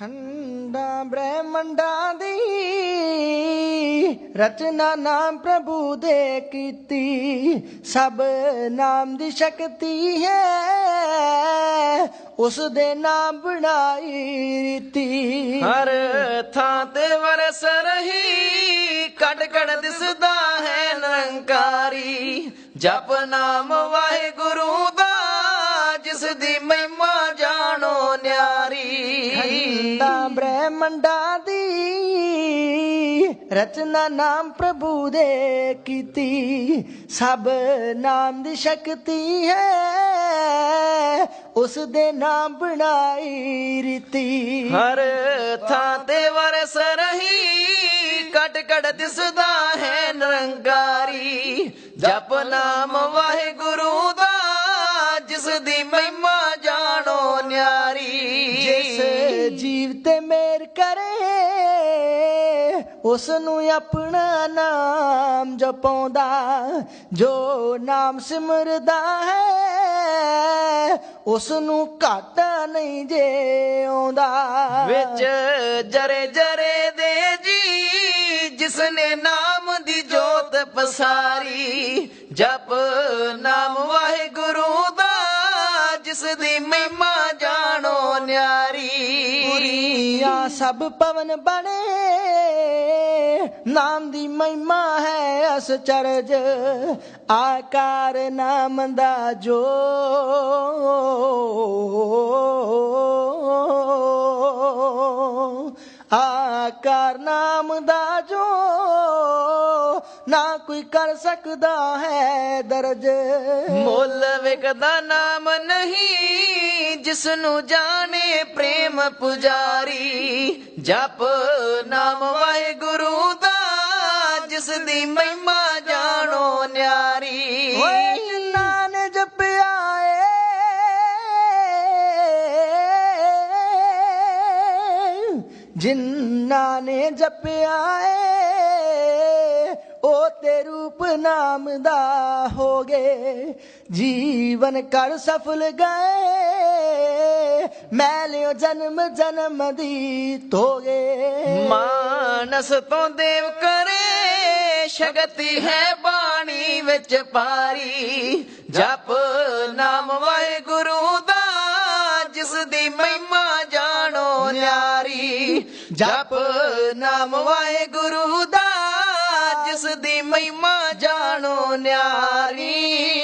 ਖੰਡਾਂ ਬ੍ਰਹਿਮੰਡਾਂ ਦੀ ਰਚਨਾ ਨਾਮ ਪ੍ਰਭੂ ਦੇ ਕੀਤੀ। ਸਭ ਨਾਮ ਦੀ ਸ਼ਕਤੀ ਹੈ। ਉਸ ਦੇ ਨਾਮ ਬਣਾਈ ਰੀਤੀ। ਹਰ ਥਾਂ ਤੇ ਵਰਸ ਰਹੀ ਕੜ ਕੜ ਦਿਸਦਾ ਹੈ ਨਿਰੰਕਾਰੀ। ਜਪ ਨਾਮ ਵਾਹਿਗੁਰੂ ਦਾ, ਜਿਸ ਦੀ ਮਹਿਮਾ ਮੰਡਾ ਦੀ ਰਚਨਾ ਨਾਮ ਪ੍ਰਭੂ ਦੇ ਕੀਤੀ। ਸਭ ਨਾਮ ਦੀ ਸ਼ਕਤੀ ਹੈ, ਉਸ ਦੇ ਨਾਮ ਬਣਾਈ ਰੀਤੀ। ਹਰ ਥਾਂ ਤੇ ਵਰਸ ਰਹੀ, ਕਟ ਕਟ ਦਿਸਦਾ ਹੈ ਨਿਰੰਕਾਰੀ। ਜਪ ਨਾਮ ਵਾਹਿਗੁਰੂ ਦਾ, ਜਿਸ ਦੀ ਮਹਿਮਾ ਤੇ ਕਰੇ ਉਸ ਨੂੰ ਆਪਣਾ ਨਾਮ ਜਪਾਉਂਦਾ, ਜੋ ਨਾਮ ਸਿਮਰਦਾ ਹੈ ਉਸ ਨੂੰ ਘਾਟਾ ਨਹੀਂ ਜੇ ਆਉਂਦਾ ਵਿੱਚ ਜਰੇ ਜਰੇ ਦੇ ਜੀ ਜਿਸ ਨੇ ਨਾਮ ਦੀ ਜੋਤ ਪਸਾਰੀ, ਜਪ ਨਾਮ ਵਾਹਿਗੁਰੂ ਦਾ ਜਿਸ ਦੀ ਮਹਿਮਾ ਜਾਣੋ ਨਿਆ ਸਭ ਪਵਨ ਬਣੇ। ਨਾਮ ਦੀ ਮਹਿਮਾ ਹੈ ਅਸ ਚਰਜ। ਆਕਾਰ ਨਾਮ ਦਾ ਜੋ। ਆਕਾਰ ਨਾਮ ਦਾ ਜੋ। ਨਾ ਕੋਈ ਕਰ ਸਕਦਾ ਹੈ ਦਰਜ। ਮੁੱਲ ਵਿਕਦਾ ਨਾਮ ਨਹੀਂ। ਜਿਸ ਨੂੰ ਜਾਣੇ ਪ੍ਰੇਮ ਪੁਜਾਰੀ, ਜਪ ਨਾਮ ਵਾਹਿਗੁਰੂ ਦਾ ਜਿਸ ਦੀ ਮਹਿਮਾ ਜਾਣੋ ਨਿਆਰੀ। ਓਏ ਜਿਨ੍ਹਾਂ ਨੇ ਜਪਿਆ ਏ ਜਿਨ੍ਹਾਂ ਨੇ ਜਪਿਆ ਏ ਉਹ ਤੇ ਰੂਪ ਨਾਮ ਦਾ ਹੋ ਗਏ। ਜੀਵਨ ਕਰ ਸਫਲ ਗਏ ਮੈਂ ਲਿਓ ਜਨਮ ਜਨਮ ਦੀ ਤੋਗੇ। ਮਾਨਸ ਤੋਂ ਦੇਵ ਕਰੇ ਸ਼ਕਤੀ ਹੈ ਬਾਣੀ ਵਿੱਚ ਪਾਰੀ ਜਪ ਨਾਮ ਵਾਹਿਗੁਰੂ ਦਾ, ਜਿਸ ਦੀ ਮਹਿਮਾ ਜਾਣੋ ਨਿਆਰੀ। ਜਪ ਨਾਮ ਵਾਹਿਗੁਰੂ ਦਾ, ਜਿਸ ਦੀ ਮਹਿਮਾ ਜਾਣੋ ਨਿਆਰੀ।